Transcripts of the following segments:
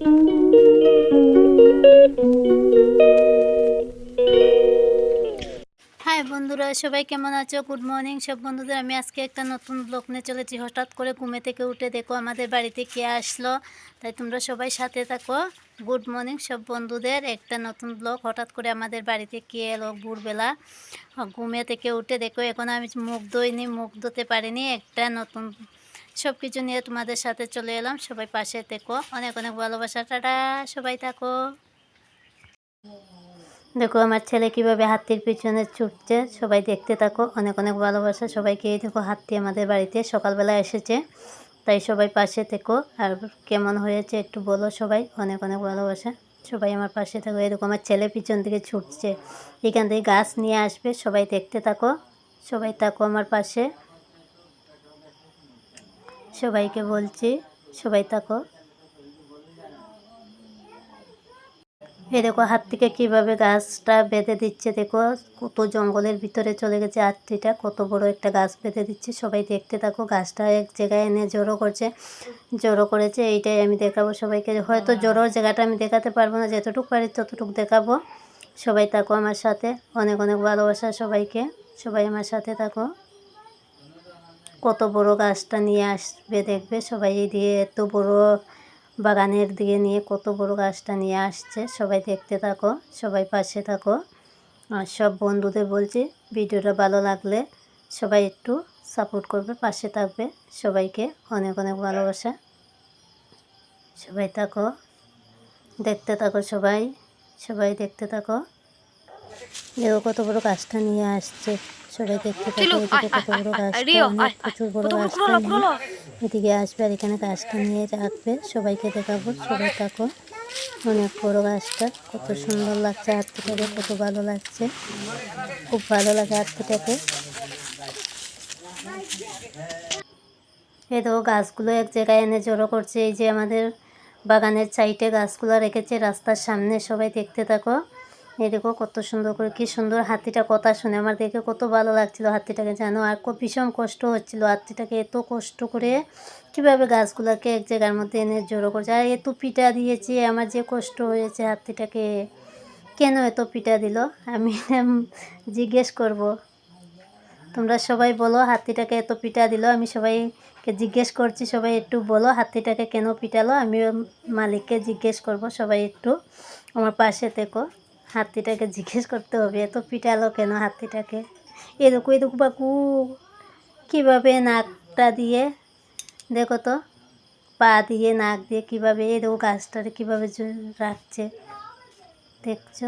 High বন্ধুরা, সবাই কেমন আছো? গুড মর্নিং সব বন্ধুদের। আমি আজকে একটা নতুন ব্লগ নিয়ে চলেছি। হঠাৎ করে ঘুমে থেকে উঠে দেখো, আমাদের বাড়িতে কে আসলো? তাই তোমরা সবাই সাথে থাকো। গুড মর্নিং সব বন্ধুদের। একটা নতুন ব্লগ হঠাৎ করে আমাদের বাড়িতে কে এলো ভোরবেলা? ঘুমে থেকে উঠে দেখো, এখন আমি মুখ ধইনি, মুখ ধুতে পারিনি। একটা নতুন সব কিছু নিয়ে তোমাদের সাথে চলে এলাম। সবাই পাশে থেকো। অনেক অনেক ভালোবাসা। টাটা, সবাই থাকো। দেখো, আমার ছেলে কীভাবে হাতির পিছনে ছুটছে। সবাই দেখতে থাকো। অনেক অনেক ভালোবাসা। সবাইকে দেখো, হাতি আমাদের বাড়িতে সকালবেলা এসেছে। তাই সবাই পাশে থেকো। আর কেমন হয়েছে একটু বলো সবাই। অনেক অনেক ভালোবাসা। সবাই আমার পাশে থাকো। এরকম আমার ছেলে পিছন থেকে ছুটছে। এখান থেকে গাছ নিয়ে আসবে। সবাই দেখতে থাকো। সবাই থাকো আমার পাশে। সবাইকে বলছি, সবাই থাকো। এই দেখো, হাত থেকে কীভাবে গাছটা বেঁধে দিচ্ছে, দেখো, কত জঙ্গলের ভিতরে চলে গেছে হাতিটা কত বড় একটা গাছ বেঁধে দিচ্ছে। সবাই দেখতে থাকো, গাছটা এক জায়গায় এনে জড়ো করছে, জড়ো করেছে, এইটাই আমি দেখাবো সবাইকে। হয়তো জড়োর জায়গাটা আমি দেখাতে পারব না, যতটুকু পারি ততটুকু দেখাবো। সবাই থাকো আমার সাথে, অনেক অনেক ভালোবাসা সবাইকে, সবাই আমার সাথে থাকো। কত বড় গাছটা নিয়ে আসবে দেখবে? সবাই দিয়ে এত বড় বাগানের দিকে নিয়ে কত বড় গাছটা নিয়ে আসছে। সবাই দেখতে থাকো, সবাই পাশে থাকো। আর সব বন্ধুদের বলছি, ভিডিওটা ভালো লাগলে সবাই একটু সাপোর্ট করবে, পাশে থাকবে। সবাইকে অনেক অনেক ভালোবাসা। সবাই থাকো, দেখতে থাকো সবাই সবাই দেখতে থাকো। দেখো কত বড় গাছটা নিয়ে আসছে। সবাই দেখতে থাকো এদিকে কত বড় অনেক প্রচুর বড় গাছটা নিয়ে এদিকে আসবে আর এখানে গাছটা নিয়ে রাখবে সবাইকে দেখাবো সবাই থাকো। অনেক বড় গাছটা কত সুন্দর লাগছে আত্মীয়টাকে কত ভালো লাগছে। খুব ভালো লাগে আত্মীয়টাকে এই দেখো গাছগুলো এক জায়গায় এনে জড়ো করছে। এই যে আমাদের বাগানের সাইডে গাছগুলো রেখেছে রাস্তার সামনে সবাই দেখতে থাকো। এই দেখো কত সুন্দর করে, কি সুন্দর হাতিটা কথা শুনে আমার দেখে কত ভালো লাগছিল হাতিটাকে জানো, আর ভীষণ কষ্ট হচ্ছিল হাতিটাকে এত কষ্ট করে কীভাবে গাছগুলোকে এক জায়গার মধ্যে এনে জড়ো করছে, আর এত পিঠা দিয়েছি, আমার যে কষ্ট হয়েছে হাতিটাকে, কেন এত পিঠা দিল? আমি জিজ্ঞেস করব। তোমরা সবাই বলো হাতিটাকে এত পিঠা দিল, আমি সবাইকে জিজ্ঞেস করছি, সবাই একটু বলো হাতিটাকে কেন পিটালো আমি মালিককে জিজ্ঞেস করব, সবাই একটু আমার পাশে থেকো। হাতিটাকে জিজ্ঞেস করতে হবে, এত পিটালো কেন হাতিটাকে? এরকম এরকম বাকু কীভাবে নাকটা দিয়ে, দেখো তো, পা দিয়ে, নাক দিয়ে কীভাবে এরকম গাছটারে কীভাবে রাখছে, দেখছ?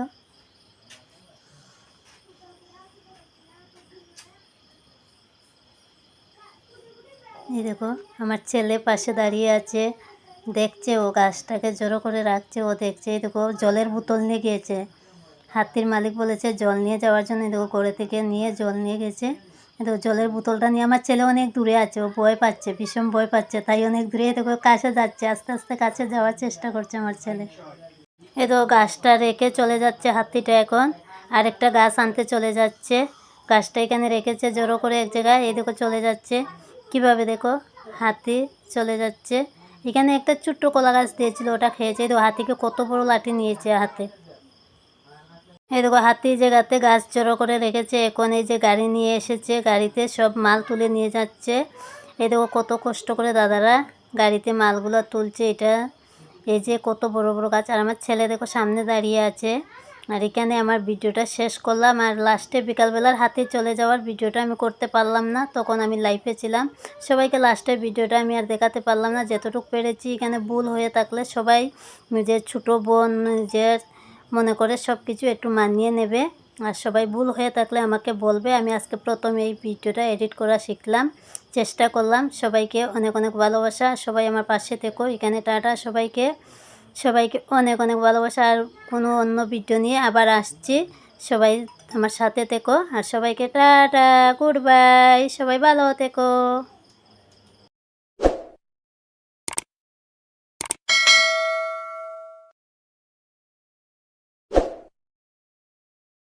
এই দেখো, আমার ছেলে পাশে দাঁড়িয়ে আছে, দেখছে ও গাছটাকে জড়ো করে রাখছে, ও দেখছে, এই দেখো, জলের বোতল নিয়ে গিয়েছে। হাতির মালিক বলেছে, জল নিয়ে যাওয়ার জন্য দেখো করে থেকে নিয়ে জল নিয়ে গেছে। দেখো জলের বোতলটা নিয়ে আমার ছেলে অনেক দূরে আছে, ও ভয় পাচ্ছে, ভীষণ ভয় পাচ্ছে, তাই অনেক দূরে দেখো কাছে যাচ্ছে, আস্তে আস্তে কাছে যাওয়ার চেষ্টা করছে আমার ছেলে। এই দেখো গাছটা রেখে চলে যাচ্ছে হাতিটা এখন, আরেকটা গাছ আনতে চলে যাচ্ছে। গাছটা এখানে রেখেছে, জড়ো করে এক জায়গায় এই দেখো চলে যাচ্ছে। কীভাবে দেখো? হাতি চলে যাচ্ছে। এখানে একটা ছোট্ট কলা গাছ দিয়েছিল, ওটা খেয়েছে। এই দেখো হাতিকে কত বড় লাঠি নিয়েছে হাতে। এই দেখো, হাতি জায়গাতে গাছ জড়ো করে রেখেছে এখন এই যে গাড়ি নিয়ে এসেছে, গাড়িতে সব মাল তুলে নিয়ে যাচ্ছে। এই দেখো, কত কষ্ট করে দাদারা গাড়িতে মালগুলো তুলছে এটা। এই যে কত বড় বড় গাছ। আর আমার ছেলে দেখো, সামনে দাঁড়িয়ে আছে। আর এখানে আমার ভিডিওটা শেষ করলাম। আর লাস্টে বিকালবেলার হাতে চলে যাওয়ার ভিডিওটা আমি করতে পারলাম না। তখন আমি লাইফে ছিলাম। সবাইকে লাস্টের ভিডিওটা আমি আর দেখাতে পারলাম না। যতটুকু পেরেছি, এখানে ভুল হয়ে থাকলে সবাই নিজের ছোটো বোন, নিজের মনে করে সব কিছু একটু মানিয়ে নেবে। আর সবাই ভুল হয়ে থাকলে আমাকে বলবে। আমি আজকে প্রথমে এই ভিডিওটা এডিট করা শিখলাম। চেষ্টা করলাম। সবাইকে অনেক অনেক ভালোবাসা। সবাই আমার পাশে থেকো। এখানে টাটা সবাইকে। সবাইকে অনেক অনেক ভালোবাসা। আর কোনো অন্য ভিডিও নিয়ে আবার আসছি। সবাই আমার সাথে থেকো। আর সবাইকে টাটা, গুড বাই। সবাই ভালো থেকো।